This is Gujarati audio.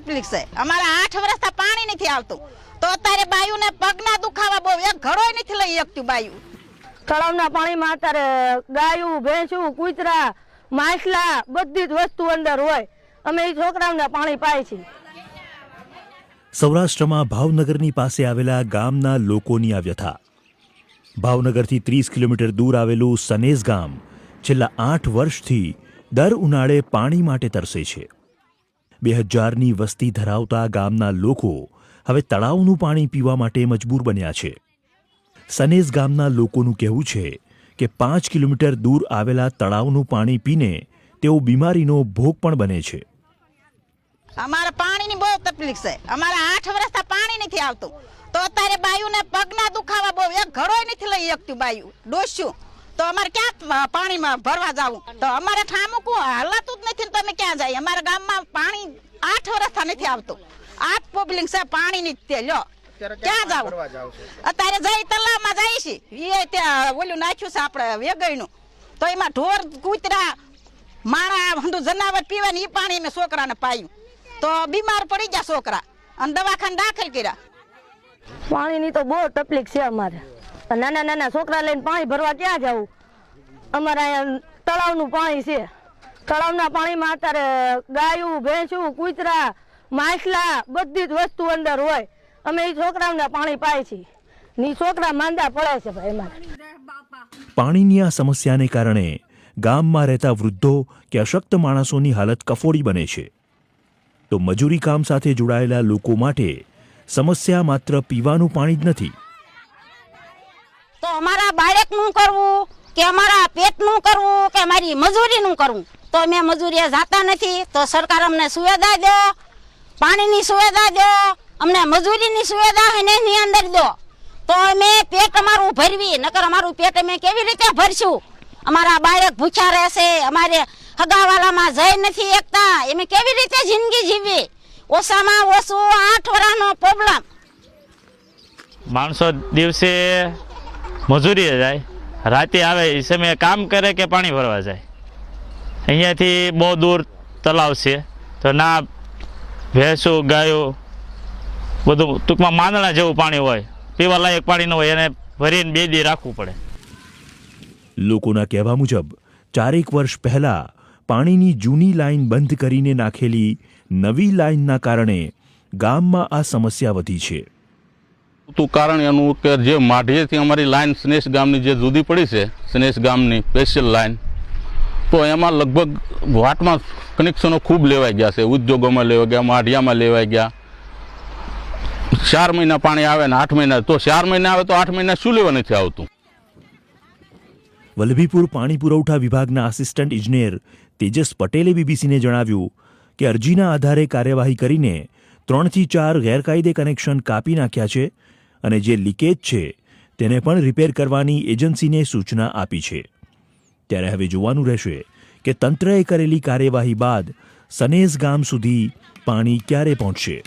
તકલીફ છે. અમારા આઠ વર્ષથી પાણી નથી આવતું. તો અત્યારે બાયુને પગના દુખાવા બહુ એક ઘડો નથી લઈ શકતું બાયુ. તળાવના પાણીમાં અત્યારે ગાયું ભેંસું કૂતરા માછલા બધી જ વસ્તુ અંદર હોય. અમે એ છોકરાઓને પાણી પાય છીએ. સૌરાષ્ટ્રમાં ભાવનગરની પાસે આવેલા ગામના લોકોની આ વ્યથા. ભાવનગરથી ત્રીસ કિલોમીટર દૂર આવેલું સનેસ ગામ છેલ્લા આઠ વર્ષથી દર ઉનાળે પાણી માટે તરસે છે. બે હજારની વસ્તી ધરાવતા ગામના લોકો હવે તળાવનું પાણી પીવા માટે મજબૂર બન્યા છે. સનેસ ગામના લોકોનું કહેવું છે કે પાંચ કિલોમીટર દૂર આવેલા તળાવનું પાણી પીને તેઓ બીમારીનો ભોગ પણ બને છે. અમારે પાણીની બહુ તકલીફ છે. અમારા આઠ વર્ષથી પાણી નથી આવતું. તો અત્યારે બાયુને પગના દુખાવા બહુ એક ઘડો નથી લઈ શકતું બાયુ. ડોસ્યું. તો અમારે ક્યાં પાણીમાં ભરવા જવું? તો અમારે ઠામું કો હલાતું જ નથી તમે ક્યાં જાય? અમારા ગામમાં પાણી આઠ વર્ષથી નથી આવતું. આઠ પબ્લિક છે પાણી ની તે. લ્યો. ક્યાં જાવ? અત્યારે જઈ તલાવમાં જાય છે. એ ત્યાં ઓલું નાખ્યું છે આપણે વેગઈનું તો એમાં ઢોર કૂતરા માણા હંધું જનાવર પીવે ને એ પાણી મેં છોકરાને પાયું. તો બીમાર પડી ગયા છોકરા. અને દવાખાને દાખલ કર્યા. પાણીની તો બહુ તકલીફ છે અમારે. નાના નાના છોકરા લઈને પાણી ભરવા ક્યાં જવું અમારા અહીંયા તળાવનું પાણી છે. તળાવના પાણીમાં અત્યારે ગાયું, ભેંસું, કૂતરા, માછલા બધી જ વસ્તુ અંદર હોય. અમે એ છોકરાઓને પાણી પાય છીએ. ની છોકરા માંદા પડે છે ભાઈ અમારે. પાણીની આ સમસ્યાને કારણે ગામમાં રહેતા વૃદ્ધો કે અશક્ત માણસોની હાલત કફોડી બને છે. તો મજૂરી કામ સાથે જોડાયેલા લોકો માટે સમસ્યા માત્ર પીવાનું પાણી જ નથી અમારા બાળકનું કરવું, કે અમારા પેટનું કરવું, કે અમારી મજૂરીનું કરવું. તો અમે મજૂરીએ જાતા નથી, તો સરકાર અમને સુવિધા દો, પાણીની સુવિધા દો, અમને મજૂરીની સુવિધા અને એની અંદર દો. તો અમે પેટ અમારું ભરવી, નકર અમારું પેટ અમે કેવી રીતે ભરશું? અમારા બાળક ભૂખ્યા રહેશે, અમારે હગાવાલામાં જઈ નથી એકતા, અમે કેવી રીતે જિંદગી જીવી ઓછામાં ઓછું આઠ વરાનો પ્રોબ્લેમ માણસો દિવસે મજૂરીએ જાય. રાતે આવે એ સમયે કામ કરે કે પાણી ભરવા જાય. અહીંયાથી બહુ દૂર તલાવ છે. તો ના ભેંસો, ગાયો, બધું ટૂંકમાં માંદણા જેવું પાણી હોય. પીવા લાયક પાણી ન હોય, એને ભરીને બે દી રાખવું પડે. લોકોના કહેવા મુજબ, ચારેક વર્ષ પહેલા પાણીની જૂની લાઈન બંધ કરીને નાખેલી નવી લાઈનના કારણે ગામમાં આ સમસ્યા વધી છે. તું કારણ એનું કે જે માઢીએથી અમારી લાઇન સ્નેશ ગામની જે જુદી પડી છે સ્નેશ ગામની સ્પેશિયલ લાઈન, તો એમાં લગભગ વાટમાં કનેક્શનો ખૂબ લેવાઈ ગયા છે. ઉદ્યોગોમાં લેવાઈ ગયા, માઢિયામાં લેવાઈ ગયા. ચાર મહિના પાણી આવે ને આઠ મહિના, તો ચાર મહિના આવે તો આઠ મહિના શું લેવા નથી આવતું? વલ્લભીપુર પાણી પુરવઠા વિભાગના આસિસ્ટન્ટ ઇજનેર તેજસ પટેલે બીબીસીને જણાવ્યું કે અરજીના આધારે કાર્યવાહી કરીને ત્રણથી ચાર ગેરકાયદે કનેક્શન કાપી નાખ્યા છે અને જે લીકેજ છે, તેને પણ રિપેર કરવાની એજન્સીને સૂચના આપી છે. ત્યારે હવે જોવાનું રહેશે કે તંત્રએ કરેલી કાર્યવાહી બાદ સનેઝ ગામ સુધી પાણી ક્યારે પહોંચશે.